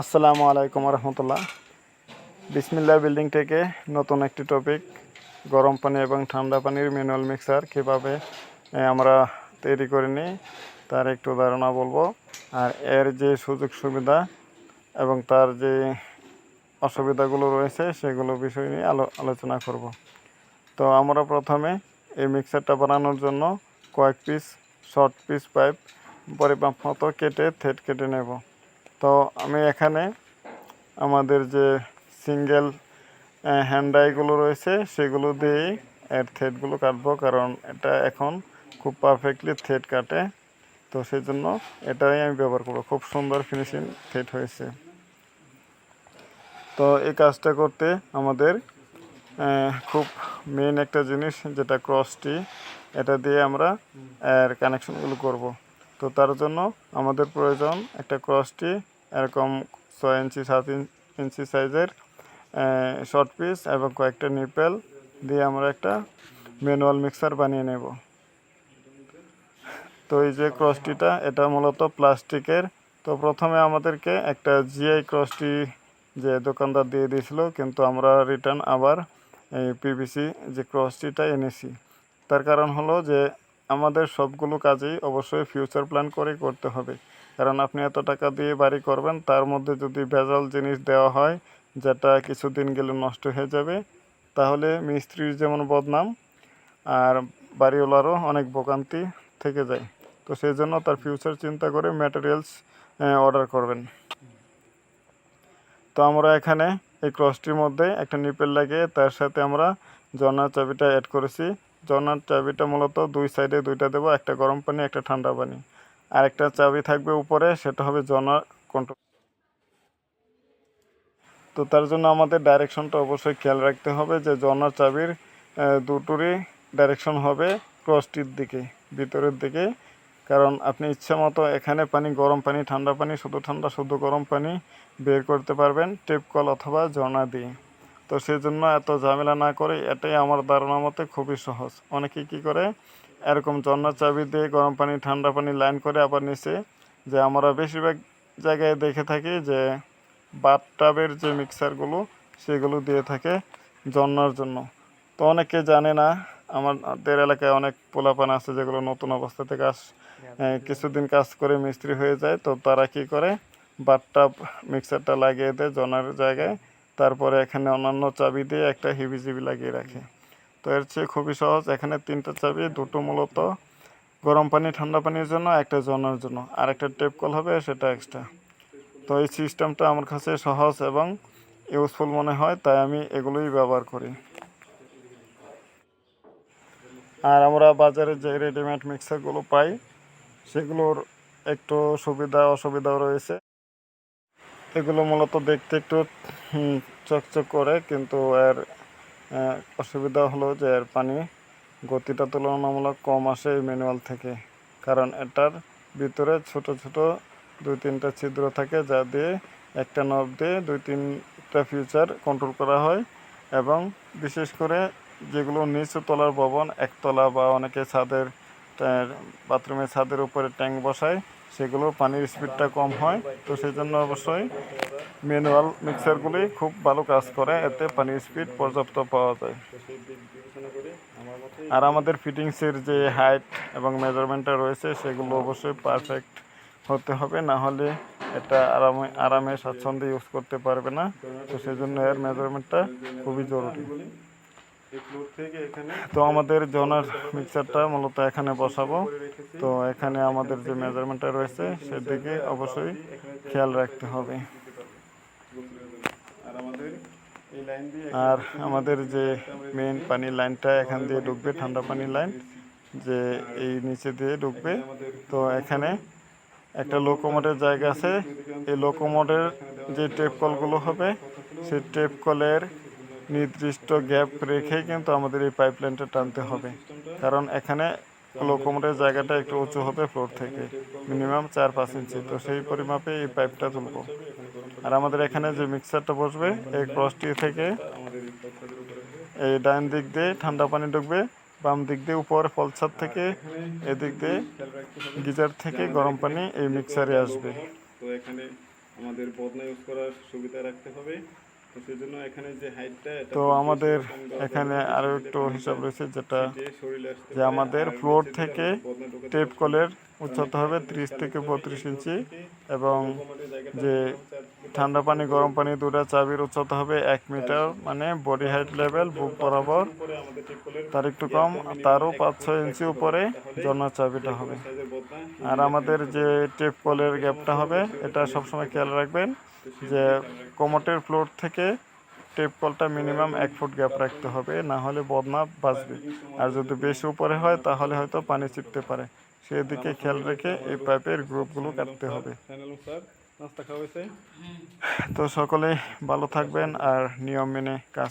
আসসালামু আলাইকুম রহমতুল্লাহ। বিসমিল্লা বিল্ডিং থেকে নতুন একটি টপিক, গরম পানি এবং ঠান্ডা পানির ম্যানুয়াল মিক্সার কীভাবে আমরা তৈরি করে নিই, তার একটু ধারণা বলব। আর এর যে সুযোগ সুবিধা এবং তার যে অসুবিধাগুলো রয়েছে, সেগুলো বিষয় নিয়ে আলো, আলোচনা করব। তো আমরা প্রথমে এই মিক্সারটা বানানোর জন্য কয়েক পিস শর্ট পিস পাইপ পরিমাপ মতো কেটে থেট কেটে নেব। তো আমি এখানে আমাদের যে সিঙ্গেল হ্যান্ডাইগুলো রয়েছে, সেগুলো দিয়েই এর থ্রেডগুলো কাটবো। কারণ এটা এখন খুব পারফেক্টলি থ্রেড কাটে। তো সেই জন্য এটাই আমি ব্যবহার করব। খুব সুন্দর ফিনিশিং থ্রেড হয়েছে। তো এই কাজটা করতে আমাদের খুব মেন একটা জিনিস যেটা ক্রসটি এটা দিয়ে আমরা এর কানেকশনগুলো করব। তো তার জন্য আমাদের প্রয়োজন একটা ক্রসটি এরকম ছয় ইঞ্চি, সাত ইঞ্চি সাইজের শর্ট পিস এবং কয়েকটা নিপেল দিয়ে আমরা একটা ম্যানুয়াল মিক্সার বানিয়ে নেব। তো এই যে ক্রসটিটা এটা মূলত প্লাস্টিকের। তো প্রথমে আমাদেরকে একটা জিআই ক্রসটি যে দোকানদার দিয়ে দিয়েছিল, কিন্তু আমরা রিটার্ন আবার এই পিভিসি যে ক্রসটিটা এনেছি। তার কারণ হলো যে আমাদের সবগুলো কাজেই অবশ্যই ফিউচার প্ল্যান করে করতে হবে। কারণ আপনি এত টাকা দিয়ে বাড়ি করবেন, তার মধ্যে যদি ভেজাল জিনিস দেওয়া হয়, যেটা কিছুদিন গেলে নষ্ট হয়ে যাবে, তাহলে মিস্ত্রির যেমন বদনাম, আর বাড়িওয়ালারও অনেক ভোগান্তি থেকে যায়। তো সেই জন্য তার ফিউচার চিন্তা করে ম্যাটেরিয়ালস অর্ডার করবেন। তো আমরা এখানে এই ক্রসটির মধ্যে একটা নিপেল লাগিয়ে তার সাথে আমরা জর্নার চাবিটা অ্যাড করেছি। জর্নার চাবিটা মূলত দুই সাইডে দুইটা দেবো, একটা গরম পানি, একটা ঠান্ডা পানি। আর একটা চাবি থাকবে উপরে, সেটা হবে জর্নার কন্ট্রোল তো তার জন্য আমাদের ডাইরেকশনটা অবশ্যই খেয়াল রাখতে হবে যে জর্নার চাবির দুটোরই ডাইরেকশন হবে ক্রসটির দিকে, ভিতরের দিকে। কারণ আপনি ইচ্ছে মতো এখানে পানি, গরম পানি, ঠান্ডা পানি, শুধু ঠান্ডা, শুধু গরম পানি বের করতে পারবেন, টেপ কল অথবা ঝর্ণা দিয়ে। তো সেই জন্য এত ঝামেলা না করে এটাই আমার ধারণা মতে খুবই সহজ। অনেকে কি করে এরকম ঝর্ণার চাবি দিয়ে গরম পানি ঠান্ডা পানি লাইন করে আবার নিচে যে আমরা বেশিরভাগ জায়গায় দেখে থাকি যে বাথটাবের যে মিক্সারগুলো সেগুলো দিয়ে থাকে জন্নার জন্য। তো অনেকে জানে না আমাদের এলাকায় অনেক পোলাপান আছে যেগুলো নতুন অবস্থা থেকে আস আহ, কিছুদিন কাজ করে মিস্ত্রি হয়ে যায়। তো তারা কি করে বাথটাব মিক্সারটা লাগিয়ে দেয় জনার জায়গায়। তারপরে এখানে অন্যান্য চাবি দিয়ে একটা হিবিজিবি লাগিয়ে রাখে। তো এর চেয়ে খুবই সহজ, এখানে তিনটা চাবি, দুটো মূলত গরম পানি, ঠান্ডা পানির জন্য, একটা জনার জন্য। আর একটা টেপ কল হবে, সেটা এক্সট্রা তো এই সিস্টেমটা আমার কাছে সহজ এবং ইউজফুল মনে হয়, তাই আমি এগুলোই ব্যবহার করি। আর আমরা বাজারে যে রেডিমেড মিক্সারগুলো পাই, সেগুলোর একটু সুবিধা, অসুবিধাও রয়েছে। এগুলো মূলত দেখতে একটু চকচক করে, কিন্তু এর অসুবিধা হলো যে এর পানি গতিটা তুলনামূলক কম আসে এই ম্যানুয়াল থেকে। কারণ এটার ভিতরে ছোট ছোট দুই তিনটা ছিদ্র থাকে যা দিয়ে একটা নব দিয়ে দুই তিনটা ফিউচার কন্ট্রোল করা হয় এবং বিশেষ করে যেগুলো নিচু তলার ভবন, একতলা বা অনেকে ছাদের বাথরুমের ছাদের উপরে ট্যাঙ্ক বসায় সেগুলো পানির স্পিডটা কম হয়, তো সেই জন্য অবশ্যই ম্যানুয়াল মিক্সারগুলি খুব ভালো কাজ করে, এতে পানির স্পিড পর্যাপ্ত পাওয়া যায়। আর আমাদের ফিটিংসের যে হাইট এবং মেজারমেন্টটা রয়েছে, সেগুলো অবশ্যই পারফেক্ট হতে হবে, না হলে এটা আরামে আরামে স্বাচ্ছন্দ্যে ইউজ করতে পারবে না, তো সেই জন্য এর মেজারমেন্টটা খুবই জরুরি। তো আমাদের জনার মিক্সারটা মূলত এখানে বসাবো। তো এখানে আমাদের যে মেজারমেন্টটা রয়েছে, সেদিকে অবশ্যই খেয়াল রাখতে হবে। আর আমাদের যে মেন পানির লাইনটা, এখান দিয়ে ঢুকবে ঠান্ডা পানির লাইন, যে এই নিচে দিয়ে ঢুকবে। তো এখানে একটা লোকোমোটের জায়গা আছে। এই লোকোমোটের যে টেপ কলগুলো হবে, সেই টেপ কলের নির্দিষ্ট গ্যাপ রেখে কিন্তু আমাদের এই পাইপ লাইনটা টানতে হবে। কারণ এখানে লোকোমোটের জায়গাটা একটু উঁচু হবে ফ্লোর থেকে মিনিমাম চার পাঁচ ইঞ্চি তো সেই পরিমাপে এই পাইপটা তুলবো। আর আমাদের এখানে যে মিক্সারটা বসবে, এই ক্রসটি থেকে এই ডান দিক দিয়ে ঠান্ডা পানি ঢুকবে, বাম দিক দিয়ে উপর ফলছাদ থেকে এদিক দিয়ে গিজার থেকে গরম পানি এই মিক্সারে আসবে। তো এখানে আমাদের বদনা ইউজ করার সুবিধা রাখতে হবে। তো সেজন্য এখানে যে হাইটটা তো আমাদের এখানে আরও একটু হিসাব রয়েছে যেটা যে আমাদের ফ্লোর থেকে টেপ কলের উচ্চতা হবে 30 থেকে বত্রিশ ইঞ্চি এবং যে ঠান্ডা পানি, গরম পানি দুটা চাবির উচ্চতা হবে এক মিটার মানে বডি হাইট লেভেল বুক বরাবর। তার একটু কম, তারও পাঁচ, ছয় ইঞ্চি উপরে জন্নার চাবিটা হবে। আর আমাদের যে টেপ কলের গ্যাপটা হবে, এটা সবসময় খেয়াল রাখবেন যে কোমটের ফ্লোর থেকে টেপ কলটা মিনিমাম এক ফুট গ্যাপ রাখতে হবে, না হলে বদনা বাঁচবে। আর যদি বেশি উপরে হয়, তাহলে হয়তো পানি চিপতে পারে। সেদিকে খেয়াল রেখে এই পাইপের গ্রুপগুলো কাটতে হবে। তো সকলে ভালো থাকবেন আর নিয়ম মেনে কাজ